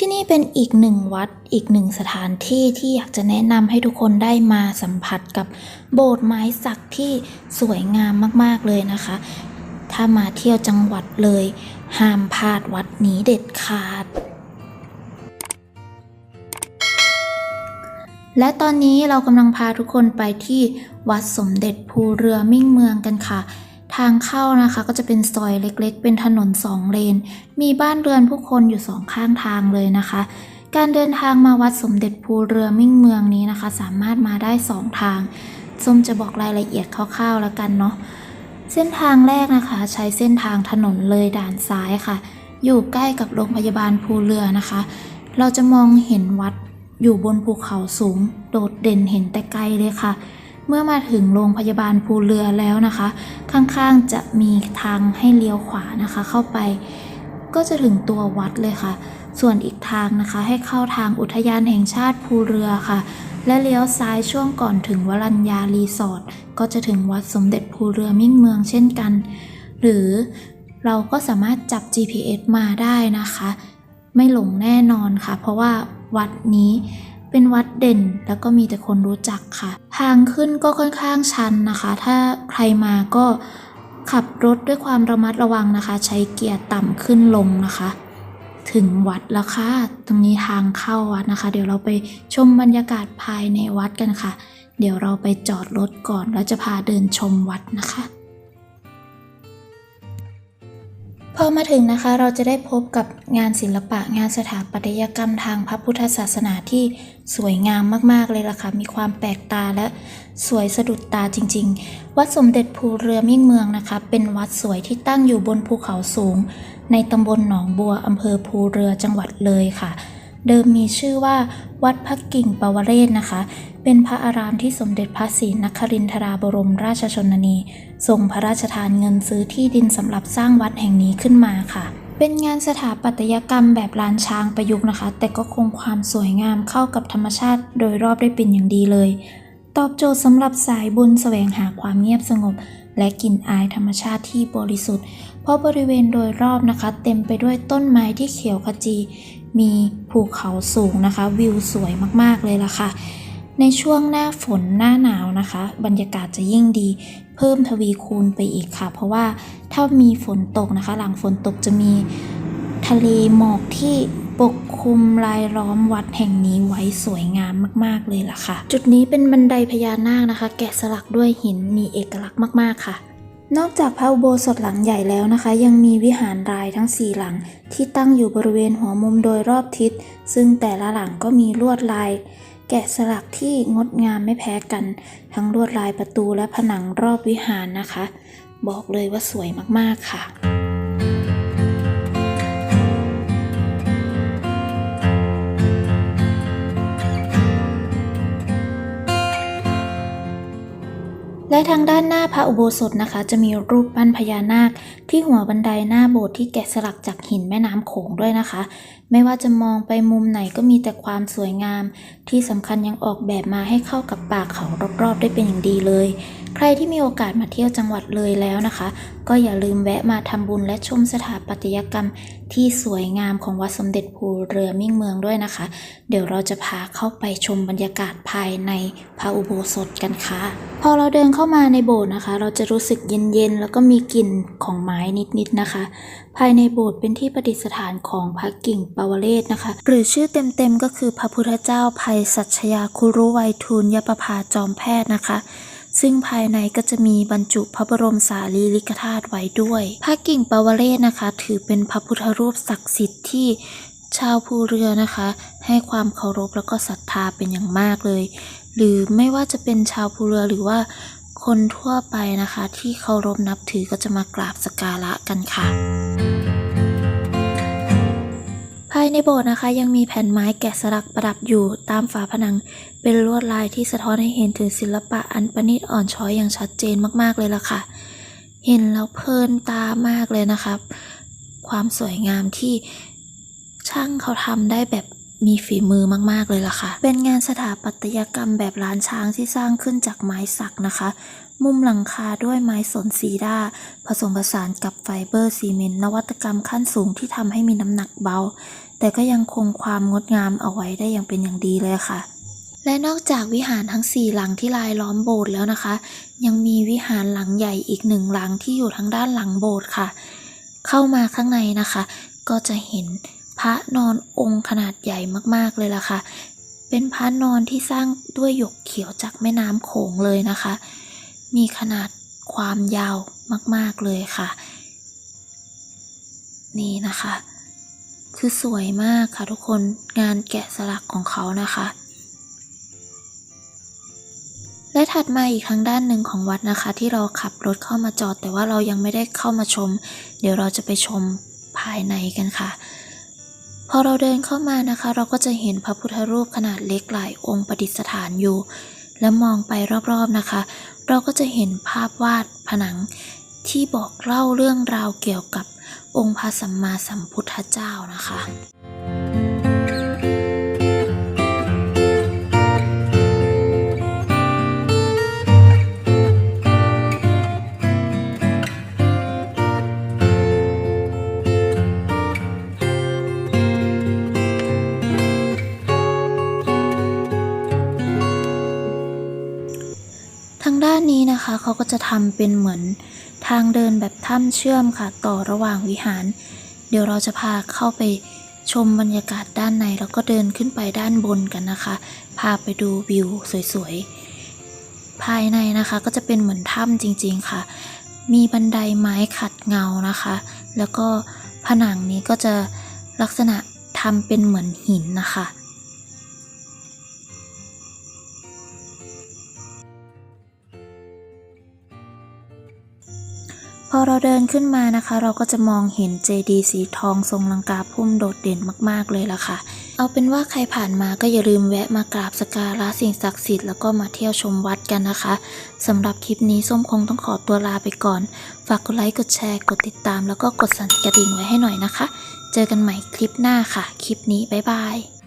ที่นี่เป็นอีกหนึ่งวัดอีกหนึ่งสถานที่ที่อยากจะแนะนำให้ทุกคนได้มาสัมผัสกับโบสถ์ไม้สักที่สวยงามมากๆเลยนะคะ ถ้ามาเที่ยวจังหวัดเลย ห้ามพลาดวัดนี้เด็ดขาด และตอนนี้เรากำลังพาทุกคนไปที่วัดสมเด็จภูเรือมิ่งเมืองกันค่ะ ทางเข้านะคะก็จะเป็นซอยเล็กๆ เป็นถนนสองเลน มีบ้านเรือนผู้คนอยู่สองข้างทางเลยนะคะ การเดินทางมาวัดสมเด็จภูเรือมิ่งเมืองนี้นะคะ สามารถมาได้สองทางส้มจะบอกรายละเอียดคร่าวๆแล้วกันเนาะเส้นทางแรกนะคะ ใช้เส้นทางถนนเลยด่านซ้ายค่ะ อยู่ใกล้กับโรงพยาบาลภูเรือนะคะ เราจะมองเห็นวัดอยู่บนภูเขาสูง โดดเด่นเห็นแต่ไกลเลยค่ะ เมื่อมาถึงโรงพยาบาลภูเรือแล้วนะคะ ข้างๆจะมีทางให้เลี้ยวขวานะคะ เข้าไปก็จะถึงตัววัดเลยค่ะ ส่วนอีกทางนะคะให้เข้าทางอุทยานแห่งชาติภูเรือค่ะ และเลี้ยวซ้ายช่วงก่อนถึงวรัญญารีสอร์ทก็จะถึงวัดสมเด็จภูเรือมิ่งเมืองเช่นกัน หรือเราก็สามารถจับ GPS มาได้นะคะ ไม่หลงแน่นอนค่ะ เพราะว่าวัดนี้ เป็นวัดเด่นแล้วก็มีแต่คนรู้จักค่ะ ทางขึ้นก็ค่อนข้างชันนะคะ ถ้าใครมาก็ขับรถด้วยความระมัดระวังนะคะ ใช้เกียร์ต่ำขึ้นลงนะคะ ถึงวัดแล้วค่ะ ตรงนี้ทางเข้าวัดนะคะ เดี๋ยวเราไปชมบรรยากาศภายในวัดกันค่ะ เดี๋ยวเราไปจอดรถก่อนแล้วจะพาเดินชมวัดนะคะ พอมาถึงนะคะเราจะได้พบกับงานศิลปะงานสถาปัตยกรรมทางพระพุทธศาสนาที่สวยงามมากๆเลยล่ะค่ะ มีความแปลกตาและสวยสะดุดตาจริง ๆ วัดสมเด็จภูเรือมิ่งเมืองนะคะ เป็นวัดสวยที่ตั้งอยู่บนภูเขาสูง ในตำบลหนองบัวอำเภอภูเรือจังหวัดเลยค่ะ เดิมมีชื่อว่าวัดพระกิ่งปวเรศนะคะ เป็นพระอารามที่สมเด็จพระศรีนครินทราบรมราชชนนีทรงพระราชทานเงินซื้อที่ดินสำหรับสร้างวัดแห่งนี้ขึ้นมาค่ะ เป็นงานสถาปัตยกรรมแบบลานช้างประยุกต์นะคะ แต่ก็คงความสวยงามเข้ากับธรรมชาติ โดยรอบได้เป็นอย่างดีเลย ตอบโจทย์สำหรับสายบุญแสวงหาความเงียบสงบและกลิ่นอายธรรมชาติที่บริสุทธิ์ เพราะบริเวณโดยรอบนะคะ เต็มไปด้วยต้นไม้ที่เขียวขจี มีภูเขาสูงนะคะ วิวสวยมากๆเลยล่ะค่ะ ในช่วงหน้าฝนหน้าหนาวนะคะ บรรยากาศจะยิ่งดี เพิ่มทวีคูณไปอีกค่ะ เพราะว่าถ้ามีฝนตกนะคะ หลังฝนตกจะมีทะเลหมอกที่ปกคลุมรายล้อมวัดแห่งนี้ไว้สวยงามมาก ๆ เลยล่ะค่ะ จุดนี้เป็นบันไดพญานาคนะคะ แกะสลักด้วยหินมีเอกลักษณ์มาก ๆ ค่ะ นอกจากพระอุโบสถหลังใหญ่แล้วนะคะ ยังมีวิหารรายทั้ง 4 หลัง ที่ตั้งอยู่บริเวณหัวมุมโดยรอบทิศ ซึ่งแต่ละหลังก็มีลวดลาย แกะสลักที่งดงามไม่แพ้กัน ทั้งลวดลายประตูและผนังรอบวิหารนะคะ บอกเลยว่าสวยมากๆค่ะ และทางด้านหน้าพระอุโบสถนะคะ จะมีรูปปั้นพญานาค ที่หัวบันไดหน้าโบสถ์ที่แกะสลักจากหินแม่น้ำโขงด้วยนะคะ ไม่ว่าจะมองไปมุมไหนก็มีแต่ความสวยงาม ที่สำคัญยังออกแบบมาให้เข้ากับป่าเขารอบๆ ได้เป็นอย่างดีเลย ใครที่มีโอกาสมาเที่ยวจังหวัดเลยแล้วนะคะ ก็อย่าลืมแวะมาทำบุญและชมสถาปัตยกรรมที่สวยงามของวัดสมเด็จภูเรือมิ่งเมืองด้วยนะคะ เดี๋ยวเราจะพาเข้าไปชมบรรยากาศภายในพระอุโบสถกันค่ะ พอเราเดินเข้ามาในโบสถ์นะคะ เราจะรู้สึกเย็นๆแล้วก็มีกลิ่นของไม้นิดๆนะคะ ภายในโบสถ์เป็นที่ประดิษฐานของพระกิ่งปาวเรศนะคะ หรือชื่อเต็มๆก็คือพระพุทธเจ้าภัยสัชยาคุรุไวทูลยปภาจอมแพทย์นะคะ ซึ่งภายในก็จะมีบรรจุพระบรมสารีริกธาตุไว้ด้วย พระกิ่งปาวเรศนะคะ ถือเป็นพระพุทธรูปศักดิ์สิทธิ์ที่ชาวภูเรือนะคะ ให้ความเคารพแล้วก็ศรัทธาเป็นอย่างมากเลย หรือไม่ว่าจะเป็นชาวภูเรือหรือว่าคนทั่วไปนะคะ ที่เคารพนับถือก็จะมากราบสกการะกันค่ะ ในโบสถ์นะคะ ยังมีแผ่นไม้แกะสลักประดับอยู่ตามฝาผนัง เป็นลวดลายที่สะท้อนให้เห็นถึงศิลปะอันประณีตอ่อนช้อยอย่างชัดเจนมากๆเลยล่ะค่ะ เห็นแล้วเพลินตามากเลยนะครับ ความสวยงามที่ช่างเขาทำได้แบบมีฝีมือมากๆเลยล่ะค่ะ เป็นงานสถาปัตยกรรมแบบล้านช้างที่สร้างขึ้นจากไม้สักนะคะ มุมหลังคาด้วยไม้สนซีด้า ผสมผสานกับไฟเบอร์ซีเมนต์นวัตกรรมขั้นสูงที่ทำให้มีน้ำหนักเบา แต่ก็ยังคงความงดงามเอาไว้ได้อย่างเป็นอย่างดีเลยค่ะ และนอกจากวิหารทั้งสี่หลังที่ลายล้อมโบสถ์แล้วนะคะ ยังมีวิหารหลังใหญ่อีกหนึ่งหลังที่อยู่ทางด้านหลังโบสถ์ค่ะ เข้ามาข้างในนะคะ ก็จะเห็นพระนอนองค์ขนาดใหญ่มากๆเลยล่ะค่ะ เป็นพระนอนที่สร้างด้วยหยกเขียวจากแม่น้ำโขงเลยนะคะ มีขนาดความยาวมากๆเลยค่ะ นี่นะคะ คือสวยมากค่ะทุกคนงานแกะสลักของเขานะคะ และถัดมาอีกทางด้านหนึ่งของวัดนะคะ ที่เราขับรถเข้ามาจอด แต่ว่าเรายังไม่ได้เข้ามาชม เดี๋ยวเราจะไปชมภายในกันค่ะ พอเราเดินเข้ามานะคะ เราก็จะเห็นพระพุทธรูปขนาดเล็กหลายองค์ประดิษฐานอยู่ และมองไปรอบๆนะคะ เราก็จะเห็นภาพวาดผนัง ที่บอกเล่าเรื่องราวเกี่ยวกับองค์พระสัมมาสัมพุทธเจ้านะคะทางด้านนี้นะคะเขาก็จะทำเป็นเหมือน ทางเดินแบบถ้ำเชื่อมค่ะต่อระหว่างวิหาร เดี๋ยวเราจะพาเข้าไปชมบรรยากาศด้านใน แล้วก็เดินขึ้นไปด้านบนกันนะคะ พาไปดูวิวสวยๆ ภายในนะคะก็จะเป็นเหมือนถ้ำจริงๆค่ะ มีบันไดไม้ขัดเงานะคะ แล้วก็ผนังนี้ก็จะลักษณะทำเป็นเหมือนหินนะคะ พอเราเดินขึ้นมานะคะ เราก็จะมองเห็นเจดีสีทองทรงลังกาพุ่มโดดเด่นมากๆเลยล่ะค่ะ เอาเป็นว่าใครผ่านมาก็อย่าลืมแวะมากราบสกการะสิ่งศักดิ์สิทธิ์แล้วก็มาเที่ยวชมวัดกันนะคะสำหรับคลิปนี้ส้มคงต้องขอตัวลาไปก่อน ฝากกดไลค์กดแชร์กดติดตาม แล้วก็กดสั่นกระดิ่งไว้ให้หน่อยนะคะ เจอกันใหม่คลิปหน้าค่ะ คลิปนี้บ๊ายบาย